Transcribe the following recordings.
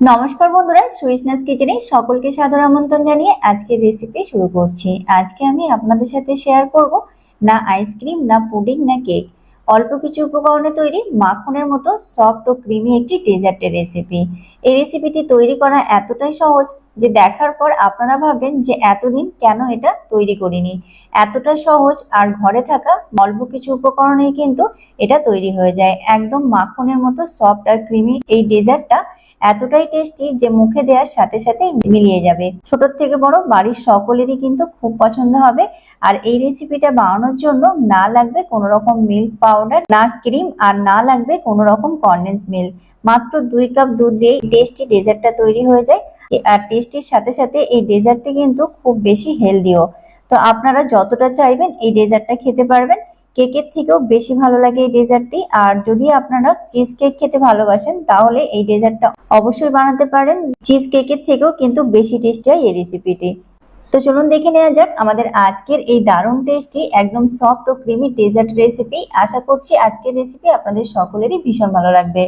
নমস্কার বন্ধুরা সুইসনেস কিচেনে সকলকে সাদর আমন্ত্রণ জানিয়ে আজকের রেসিপি শুরু করছি। আজকে আমি আপনাদের সাথে শেয়ার করব না আইসক্রিম না পুডিং না কেক অল্প কিছু উপকরণে তৈরি মাখনের মতো সফট ও ক্রিমি একটি ডেজার্টের রেসিপি এই রেসিপিটি তৈরি করা এতটাই সহজ যে দেখার পর আপনারা ভাববেন যে এতদিন কেন এটা তৈরি করিনি। এতটা সহজ আর ঘরে থাকা অল্প কিছু উপকরণেই কিন্তু এটা তৈরি হয়ে যায়। একদম মাখনের মতো সফট আর ক্রিমি এই ডেজার্টটা এতটাই টেস্টি যে মুখে দেওয়ার সাথে সাথে মিলিয়ে যাবে। ছোট থেকে বড় বাড়ির সকলেরই কিন্তু খুব পছন্দ হবে। আর এই রেসিপিটা বানানোর জন্য না লাগবে কোনো রকম মিল্ক পাউডার না ক্রিম আর না লাগবে কোনো রকম কনডেন্স মিল্ক মাত্র দুই কাপ দুধ দিয়ে টেস্টি ডেজার্টটা তৈরি হয়ে যায়। আর টেস্টির সাথে সাথে এই ডেজার্টটি কিন্তু খুব বেশি হেলদিও তো আপনারা যতটা চাইবেন এই ডেজার্টটা খেতে পারবেন। কেকের থেকেও বেশি ভালো লাগে এই ডেজার্টটি। আর যদি আপনারা চিজ কেক খেতে ভালোবাসেন, তাহলে এই ডেজার্টটা অবশ্যই বানাতে পারেন। চিজ কেকের থেকেও কিন্তু বেশি টেস্টি হয় এই রেসিপিটি তো চলুন দেখে নেওয়া যাক আমাদের আজকের এই দারুণ টেস্টি একদম সফট ও ক্রিমি ডেজার্ট রেসিপি আশা করছি আজকের রেসিপি আপনাদের সকলেরই ভীষণ ভালো লাগবে।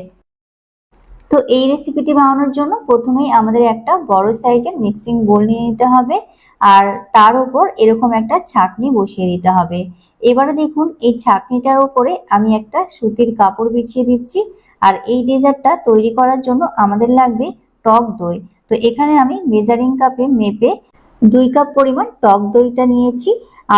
তো এই রেসিপিটি বানানোর জন্য প্রথমেই আমাদের একটা বড় সাইজের মিক্সিং বোল নিয়ে নিতে হবে। আর তার উপর এরকম একটা ছাকনি বসিয়ে দিতে হবে। এবারে দেখুন, এই ছাকনিটার উপরে আমি একটা সুতির কাপড় বিছিয়ে দিচ্ছি। আর এই ডেজার্টটা তৈরি করার জন্য আমাদের লাগবে টক দই। তো এখানে আমি মেজারিং কাপে মেপে দুই কাপ পরিমাণ টক দইটা নিয়েছি।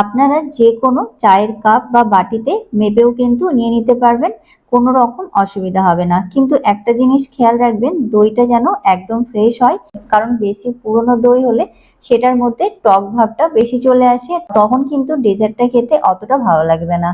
আপনারা যে কোনো চায়ের কাপ বা বাটিতে মেপেও কিন্তু নিয়ে নিতে পারবেন। কোনো রকম অসুবিধা হবে না। কিন্তু একটা জিনিস খেয়াল রাখবেন, দইটা যেন একদম ফ্রেশ হয়, কারণ বেশি পুরনো দই হলে সেটার মধ্যে টক ভাবটা বেশি চলে আসে, তখন কিন্তু ডেজার্টটা খেতে অতটা ভালো লাগবে না।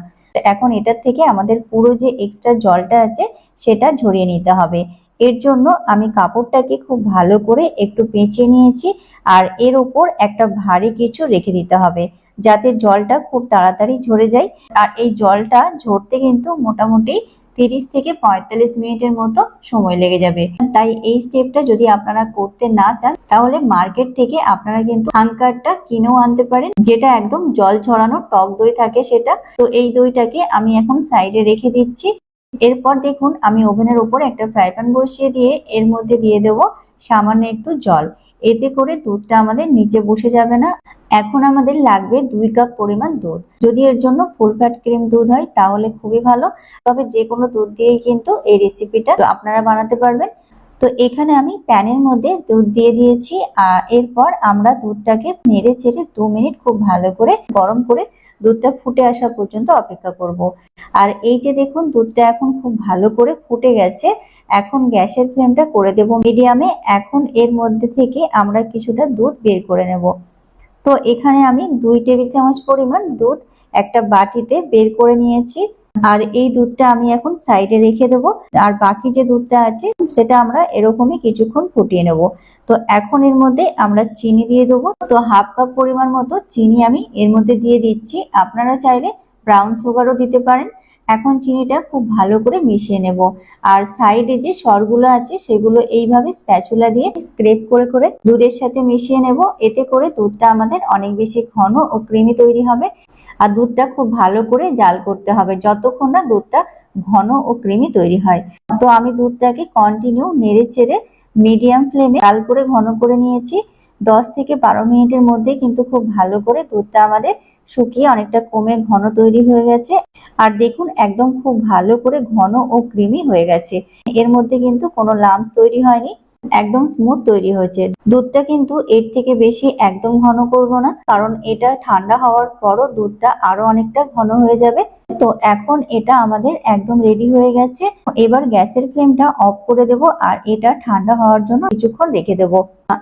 এখন এটার থেকে আমাদের পুরো যে এক্সট্রা জলটা আছে, সেটা ঝরিয়ে নিতে হবে। এর জন্য আমি কাপড়টাকে খুব ভালো করে একটু পেঁচিয়ে নিয়েছি, আর এর ওপর একটা ভারী কিছু রেখে দিতে হবে, যাতে জলটা খুব তাড়াতাড়ি ঝরে যায়। আর এই জলটা ঝরতে কিন্তু মোটামুটি তিরিশ থেকে পঁয়তাল্লিশ মিনিটের মতো সময় লেগে যাবে। তাই এই স্টেপটা যদি আপনারা করতে না চান, তাহলে মার্কেট থেকে আপনারা কিন্তু হাঙ্কারটা কিনেও আনতে পারেন, যেটা একদম জল ছড়ানো টক দই থাকে সেটা। তো এই দইটাকে আমি এখন সাইডে রেখে দিচ্ছি। এরপর দেখুন, আমি ওভেনের উপর একটা ফ্রাই প্যান বসিয়ে দিয়ে এর মধ্যে দিয়ে দেবো সামান্য একটু জল। এতে করে দুধটা আমাদের নিচে বসে যাবে না। এখন আমাদের লাগবে দুই কাপ পরিমাণ দুধ। যদি এর জন্য ফুল ফ্যাট ক্রিম দুধ হয়, তাহলে খুবই ভালো। তবে যে কোনো দুধ দিয়েই কিন্তু এই রেসিপিটা আপনারা বানাতে পারবেন। তো এখানে আমি প্যানের মধ্যে দুধ দিয়ে দিয়েছি। আর এরপর আমরা দুধটাকে নেড়ে ছেড়ে দু মিনিট খুব ভালো করে গরম করে দুধটা ফুটে আসা পর্যন্ত অপেক্ষা করব। আর এই যে দেখুন, দুধটা এখন খুব ভালো করে ফুটে গেছে। এখন গ্যাসের ফ্লেমটা করে দেব মিডিয়ামে। এখন এর মধ্যে থেকে আমরা কিছুটা দুধ বের করে নেব। তো এখানে আমি দুই টেবিল চামচ পরিমাণ দুধ একটা বাটিতে বের করে নিয়েছি। আর এই দুধটা আমি এখন সাইডে রেখে দেব। আর বাকি যে দুধটা আছে, সেটা আমরা এরকমই কিছুক্ষণ ফুটিয়ে নেব। তো এখন এর মধ্যে আমরা চিনি দিয়ে দেবো। তো হাফ কাপ পরিমাণ মতো চিনি আমি এর মধ্যে দিয়ে দিচ্ছি। আপনারা চাইলে ব্রাউন সুগারও দিতে পারেন। এখন চিনিটা খুব ভালো করে মিশিয়ে নেব। আর সাইডে যে সরগুলো আছে, সেগুলো এইভাবে স্প্যাচুলা দিয়ে স্ক্রেপ করে করে দুধের সাথে মিশিয়ে নেব। এতে করে দুধটা আমাদের অনেক বেশি ঘন ও ক্রিমি তৈরি হবে। আর দুধটা খুব ভালো করে জাল করতে হবে, যতক্ষণ না দুধটা ঘন ও ক্রিমি তৈরি হয়। তো আমি দুধটাকে কন্টিনিউ নেড়ে ছেড়ে মিডিয়াম ফ্লেমে জাল করে ঘন করে নিয়েছি। দশ থেকে বারো মিনিটের মধ্যে কিন্তু খুব ভালো করে দুধটা আমাদের শুকিয়ে অনেকটা কমে ঘন তৈরি হয়ে গেছে। আর দেখুন, একদম খুব ভালো করে ঘন ও ক্রিমি হয়ে গেছে। এর মধ্যে কিন্তু কোনো লামস তৈরি হয়নি, একদম স্মুথ তৈরি হয়েছে। দুধটা কিন্তু এর থেকে বেশি একদম ঘন করব না, কারণ এটা ঠান্ডা হওয়ার পরও দুধটা আরও অনেকটা ঘন হয়ে যাবে। তো এখন এটা আমাদের একদম রেডি হয়ে গেছে। এবার গ্যাসের ফ্লেমটা অফ করে দেব আর এটা ঠান্ডা হওয়ার জন্য কিছুক্ষণ রেখে দেব।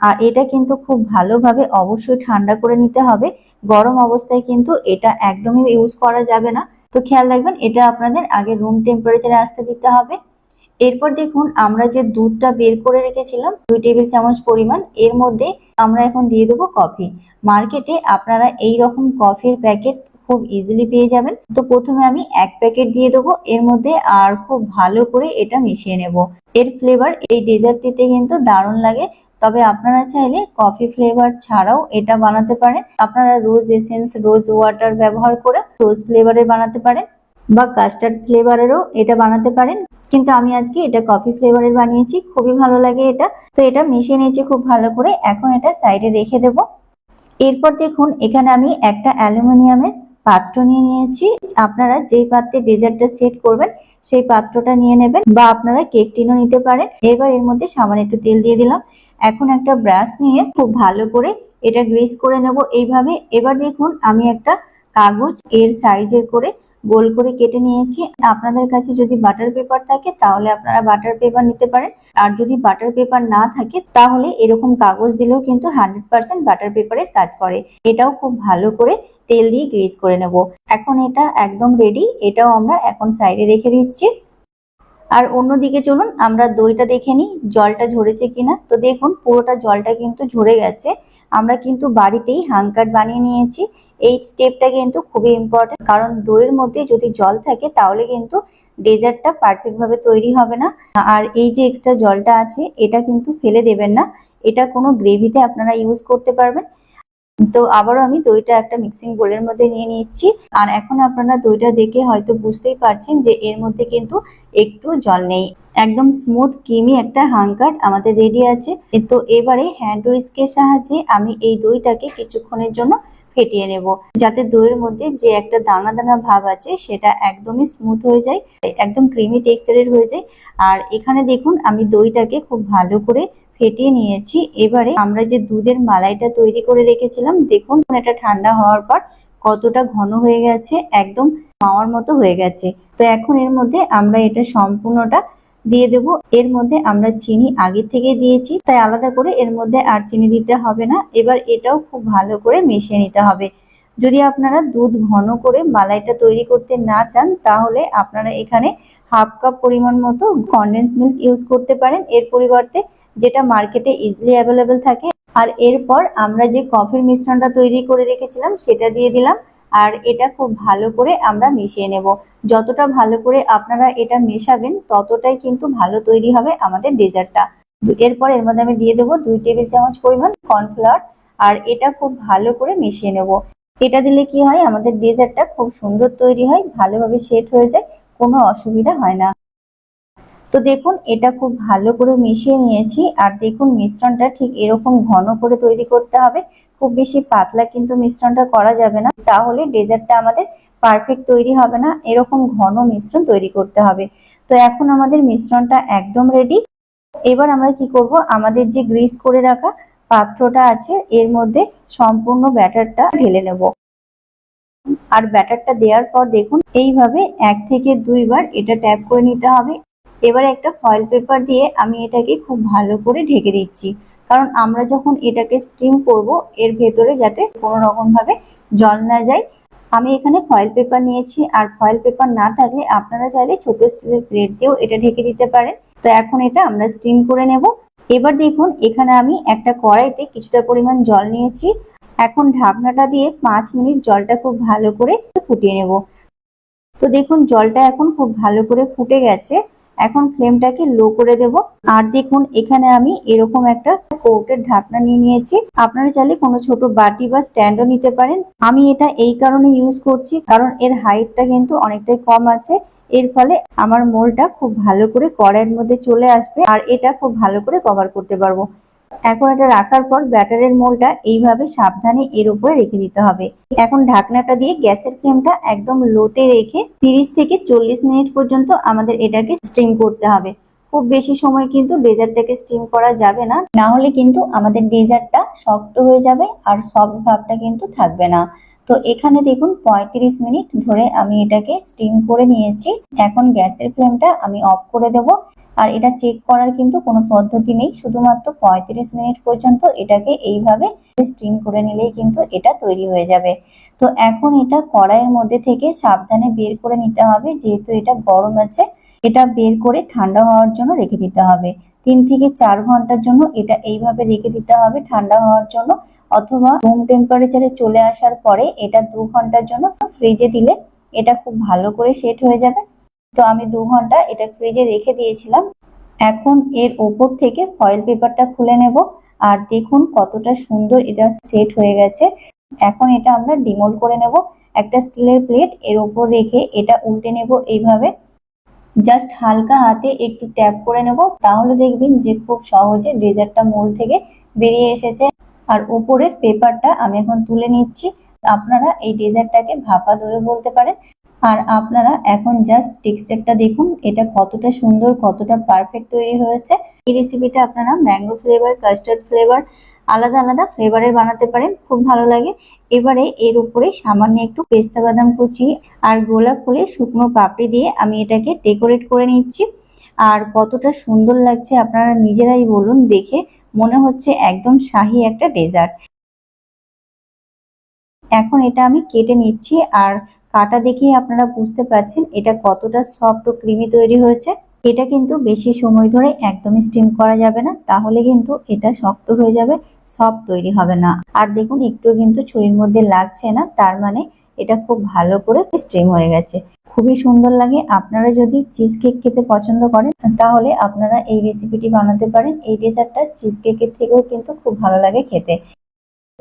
আর এটা কিন্তু খুব ভালোভাবে অবশ্যই ঠান্ডা করে নিতে হবে। গরম অবস্থায় কিন্তু এটা একদমই ইউজ করা যাবে না। তো খেয়াল রাখবেন, এটা আপনাদের আগে রুম টেম্পারেচারে আসতে দিতে হবে। এরপর দেখুন, আমরা যে দুধটা বের করে রেখেছিলাম, দুই টেবিল চামচ পরিমাণ, এর মধ্যে আমরা এখন দিয়ে দেবো কফি মার্কেটে আপনারা এই রকম কফির প্যাকেট খুব ইজিলি পেয়ে যাবেন। তো প্রথমে আমি এক প্যাকেট দিয়ে দেবো। এর মধ্যে আর খুব ভালো করে এটা মিশিয়ে নেব। এর ফ্লেভার এই ডেজার্টটিতে কিন্তু দারুণ লাগে। তবে আপনারা চাইলে কফি ফ্লেভার ছাড়াও এটা বানাতে পারেন। আপনারা রোজ এসেন্স রোজ ওয়াটার ব্যবহার করে রোজ ফ্লেভারে বানাতে পারেন বা কাস্টার্ড ফ্লেভারেরও এটা বানাতে পারেন। কিন্তু আমি আজকে এটা কফি ফ্লেভারের বানিয়েছি। খুবই ভালো লাগে এটা। তো এটা মিশিয়ে নিয়েছি খুব ভালো করে। এখন এটা সাইডে রেখে দেব। এরপর দেখুন, এখানে আমি একটা অ্যালুমিনিয়ামের পাত্র নিয়ে নিয়েছি। আপনারা যেই পাত্রে ডেজার্টটা সেট করবেন, সেই পাত্রটা নিয়ে নেবেন বা আপনারা কেক টিনও নিতে পারেন। এবার এর মধ্যে সামান্য একটু তেল দিয়ে দিলাম। এখন একটা ব্রাশ নিয়ে খুব ভালো করে এটা গ্রিস করে নেব এইভাবে। এবার দেখুন, আমি একটা কাগজ এর সাইজের করে গোল করে কেটে নিয়েছি। আপনাদের কাছে যদি বাটার পেপার থাকে, তাহলে আপনারা বাটার পেপার নিতে পারেন। আর যদি বাটার পেপার না থাকে, তাহলে এরকম কাগজ দিলেও কিন্তু হান্ড্রেড পার্সেন্ট বাটার পেপারের কাজ করে। এটাও খুব ভালো করে তেল দিয়ে গ্রিস করে নেব। এখন এটা একদম রেডি এটাও আমরা এখন সাইডে রেখে দিচ্ছি। আর অন্যদিকে চলুন, আমরা দইটা দেখে নিই, জলটা ঝরেছে কিনা। তো দেখুন, পুরোটা জলটা কিন্তু ঝরে গেছে। আমরা কিন্তু বাড়িতেই হাঙ্কার বানিয়ে নিয়েছি। এই স্টেপটা কিন্তু খুবই ইম্পর্টেন্ট কারণ দইয়ের মধ্যে যদি জল থাকে তাহলে কিন্তু ডেজার্টটা পারফেক্ট ভাবে তৈরি হবে না। আর এই যে এক্সট্রা জলটা আছে, এটা কিন্তু ফেলে দেবেন না। এটা কোনো গ্রেভিতে আপনারা ইউজ করতে পারবেন। তো আবারও আমি দইটা একটা মিক্সিং বোলের মধ্যে নিয়ে নিচ্ছি। আর এখন আপনারা দইটা দেখে হয়তো বুঝতেই পারছেন যে এর মধ্যে কিন্তু একটু জল নেই। একদম স্মুথ ক্রিমি একটা হাঙ্কার আমাদের রেডি আছে। তো এবারে হ্যান্ড উইস্কের সাহায্যে আমি এই দইটাকে কিছুক্ষণের জন্য ফেটিয়ে নেব। যাতে দইয়ের মধ্যে যে একটা দানা দানা ভাব আছে, সেটা একদমই স্মুথ হয়ে যায়, একদম ক্রিমি টেক্সচারের হয়ে যায়। আর এখানে দেখুন, আমি দইটাকে খুব ভালো করে ফেটিয়ে নিয়েছি। এবারে আমরা যে দুধের মালাইটা তৈরি করে রেখেছিলাম, দেখুন, এটা ঠান্ডা হওয়ার পর কতটা ঘন হয়ে গেছে, একদম মাওয়ার মতো হয়ে গেছে। তো এখন এর মধ্যে আমরা এটা সম্পূর্ণটা দিয়ে দেব। এর মধ্যে আমরা চিনি আগে থেকে দিয়েছি, তাই আলাদা করে এর মধ্যে আর চিনি দিতে হবে না। এবার এটাও খুব ভালো করে মিশিয়ে নিতে হবে। যদি আপনারা দুধ ঘন করে মালাইটা তৈরি করতে না চান, তাহলে আপনারা এখানে হাফ কাপ পরিমাণ মতো কন্ডেন্স মিল্ক ইউজ করতে পারেন। এর পরিবর্তে যেটা মার্কেটে ইজিলি অ্যাভেলেবেল থাকে। আর এরপর আমরা যে কফির মিশ্রণটা তৈরি করে রেখেছিলাম, সেটা দিয়ে দিলাম। আর এটা খুব ভালো করে আমরা মিশিয়ে নেব। যতটা ভালো করে আপনারা এটা মেশাবেন, ততটাই কিন্তু ভালো তৈরি হবে আমাদের ডেজার্টটা এরপর এর মধ্যে আমি দিয়ে দেবো দুই টেবিল চামচ পরিমাণ কর্নফ্লাওয়ার আর এটা খুব ভালো করে মিশিয়ে নেব। এটা দিলে কি হয়, আমাদের ডেজার্টটা খুব সুন্দর তৈরি হয়, ভালোভাবে সেট হয়ে যায়, কোনো অসুবিধা হয় না। তো দেখুন, এটা খুব ভালো করে মিশিয়ে নিয়েছি, আর দেখুন মিশ্রণটা ঠিক এরকম ঘন করে তৈরি করতে হবে খুব বেশি পাতলা কিন্তু মিশ্রণটা করা যাবে না। তাহলে ডেজার্টটা আমাদের পারফেক্ট তৈরি হবে না। এরকম ঘন মিশ্রণ তৈরি করতে হবে। তো এখন আমাদের মিশ্রণটা একদম রেডি এবার আমরা কি করব? আমাদের যে গ্রিস করে রাখা পাত্রটা আছে, এর মধ্যে সম্পূর্ণ ব্যাটারটা ঢেলে নেব। আর ব্যাটারটা দেওয়ার পর দেখুন, এইভাবে এক থেকে দুইবার এটা ট্যাপ করে নিতে হবে। এবার একটা ফয়েল পেপার দিয়ে আমি এটাকে খুব ভালো করে ঢেকে দিচ্ছি। কারণ আমরা যখন এটাকে স্টিম করব, এর ভেতরে যাতে কোনো রকম ভাবে জল না যায়। আমি এখানে ফয়েল পেপার নিয়েছি, আর ফয়েল পেপার না থাকলে আপনারা চাইলে ছোট স্টিলের প্লেট দিয়েও এটা ঢেকে দিতে পারেন। তো এখন এটা আমরা স্টিম করে নেব। এবার দেখুন, এখানে আমি একটা কড়াইতে কিছুটা পরিমাণ জল নিয়েছি। এখন ঢাকনাটা দিয়ে পাঁচ মিনিট জলটা খুব ভালো করে ফুটিয়ে নেব। তো দেখুন, জলটা এখন খুব ভালো করে ফুটে গেছে। এখন ফ্লেমটাকে লো করে দেব। আর দেখুন, এখানে আমি এরকম একটা কৌটের ঢাকনা নিয়ে নিয়েছি। আপনারা চাইলে কোনো ছোট বাটি বা স্ট্যান্ডও নিতে পারেন। আমি এটা এই কারণে ইউজ করছি, কারণ এর হাইটটা কিন্তু অনেকটাই কম আছে। এর ফলে আমার মোলটা খুব ভালো করে কড়াইয়ের মধ্যে চলে আসবে, আর এটা খুব ভালো করে কভার করতে পারব। এখন এটা রাখার পর ব্যাটারের মোলটা এইভাবে সাবধানে এর উপরে রেখে দিতে হবে। এখন ঢাকনাটা দিয়ে গ্যাসের ফ্লেমটা একদম লোতে রেখে তিরিশ থেকে চল্লিশ মিনিট পর্যন্ত আমাদের এটাকে স্টিম করতে হবে। খুব বেশি সময় কিন্তু ডেজার্টটাকে স্টিম করা যাবে না। না হলে কিন্তু আমাদের ডেজার্টটা শক্ত হয়ে যাবে আর সফট ভাবটা কিন্তু থাকবে না। তো এখানে দেখুন পঁয়ত্রিশ মিনিট ধরে আমি এটাকে স্টিম করে নিয়েছি। এখন গ্যাসের ফ্লেমটা আমি অফ করে দেব। আর এটা চেক করার কিন্তু কোনো পদ্ধতি নেই। শুধুমাত্র পঁয়ত্রিশ মিনিট পর্যন্ত এটাকে এইভাবে স্টিম করে নিলেই কিন্তু এটা তৈরি হয়ে যাবে। তো এখন এটা কড়াইয়ের মধ্যে থেকে সাবধানে বের করে নিতে হবে। যেহেতু এটা গরম আছে, এটা বের করে ঠান্ডা হওয়ার জন্য রেখে দিতে হবে। তিন থেকে চার ঘণ্টার জন্য এটা এইভাবে রেখে দিতে হবে ঠান্ডা হওয়ার জন্য। অথবা রুম টেম্পারেচারে চলে আসার পরে এটা দু ঘণ্টার জন্য ফ্রিজে দিলে এটা খুব ভালো করে সেট হয়ে যাবে। তো আমি দু ঘণ্টা এটা ফ্রিজে রেখে দিয়েছিলাম। এখন এর ওপর থেকে ফয়েল পেপারটা খুলে নেব আর দেখুন কতটা সুন্দর এটা সেট হয়ে গেছে। এখন এটা আমরা ডিমোল করে নেব। একটা স্টিলের প্লেট এর ওপর রেখে এটা উল্টে নেব এইভাবে। জাস্ট হালকা হাতে একটু ট্যাপ করে নেব। তাহলে দেখবেন যে খুব সহজে ডেজার্টটা মোল থেকে বেরিয়ে এসেছে। আর উপরের পেপারটা আমি এখন তুলে নিচ্ছি। আপনারা এই ডেজার্টটাকে ভাপা দইও বলতে পারেন। আর আপনারা এখন জাস্ট টেক্সচারটা দেখুন, এটা কতটা সুন্দর, কতটা পারফেক্ট তৈরি হয়েছে। এই রেসিপিটা আপনারা ম্যাঙ্গো ফ্লেভার কাস্টার্ড ফ্লেভার আলাদা আলাদা ফ্লেভারের বানাতে পারেন, খুব ভালো লাগে। এবারে এর উপরে সামান্য একটু পেস্তা বাদাম কুচি আর গোলাপ ফুলের শুকনো পাপড়ি দিয়ে আমি এটাকে ডেকোরেট করে নিচ্ছি। আর কতটা সুন্দর লাগছে আপনারা নিজেরাই বলুন, দেখে মনে হচ্ছে একদম শাহি একটা ডেজার্ট এখন এটা আমি কেটে নিচ্ছি আর কাটা দেখেই আপনারা বুঝতে পারছেন এটা কতটা সফট ও ক্রিমি তৈরি হয়েছে। এটা কিন্তু বেশি সময় ধরে একদমই স্টিম করা যাবে না, তাহলে কিন্তু এটা শক্ত হয়ে যাবে সফট তৈরি হবে না। আর দেখুন একটু কিন্তু ছুরির মধ্যে লাগছে না, তার মানে এটা খুব ভালো করে স্টিম হয়ে গেছে। খুবই সুন্দর লাগে, আপনারা যদি চিজ কেক খেতে পছন্দ করেন, তাহলে আপনারা এই রেসিপিটি বানাতে পারেন। এই ডেজার্টটা চিজ কেকের থেকেও কিন্তু খুব ভালো লাগে খেতে।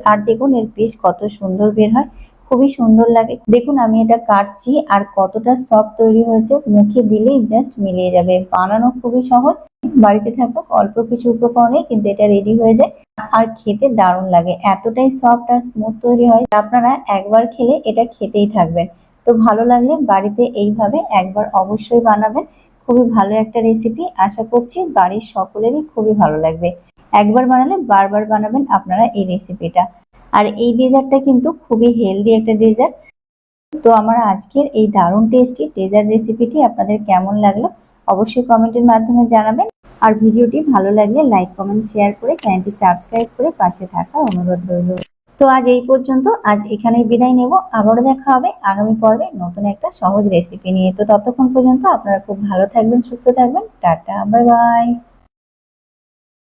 আর দেখুন, এর পিস কত সুন্দর বের হয়। খুবই সুন্দর লাগে। দেখুন, আমি এটা কাটছি আর কতটা সফট তৈরি হয়েছে। মুখে দিলেই জাস্ট মিলিয়ে যাবে। বানানো খুবই সহজ। বাড়িতে থাকুক, অল্প কিছু উপকরণে কিন্তু এটা রেডি হয়ে যায়। আর খেতে দারুণ লাগে। এতটাই সফট আর স্মুথ তৈরি হয় আপনারা একবার খেলে এটা খেতেই থাকবেন। তো ভালো লাগলে বাড়িতে এইভাবে একবার অবশ্যই বানাবেন। খুবই ভালো একটা রেসিপি আশা করছি বাড়ির সকলেরই খুবই ভালো লাগবে। একবার বানালে বারবার বানাবেন আপনারা এই রেসিপিটা আর এই ডেজার্টটা কিন্তু খুবই হেলদি একটা ডেজার্ট। তো আমার আজকের এই দারুণ টেস্টি ডেজার্ট রেসিপিটি আপনাদের কেমন লাগল অবশ্যই কমেন্টের মাধ্যমে জানাবেন। আর ভিডিওটি ভালো লাগলে লাইক, কমেন্ট, শেয়ার করে চ্যানেলটি সাবস্ক্রাইব করে পাশে থাকার অনুরোধ রইল। তো আজ এই পর্যন্ত, আজ এখানেই বিদায় নেব। আবারও দেখা হবে আগামী পর্বে নতুন একটা সহজ রেসিপি নিয়ে। তো ততক্ষণ পর্যন্ত আপনারা খুব ভালো থাকবেন, সুস্থ থাকবেন। Tata, bye bye.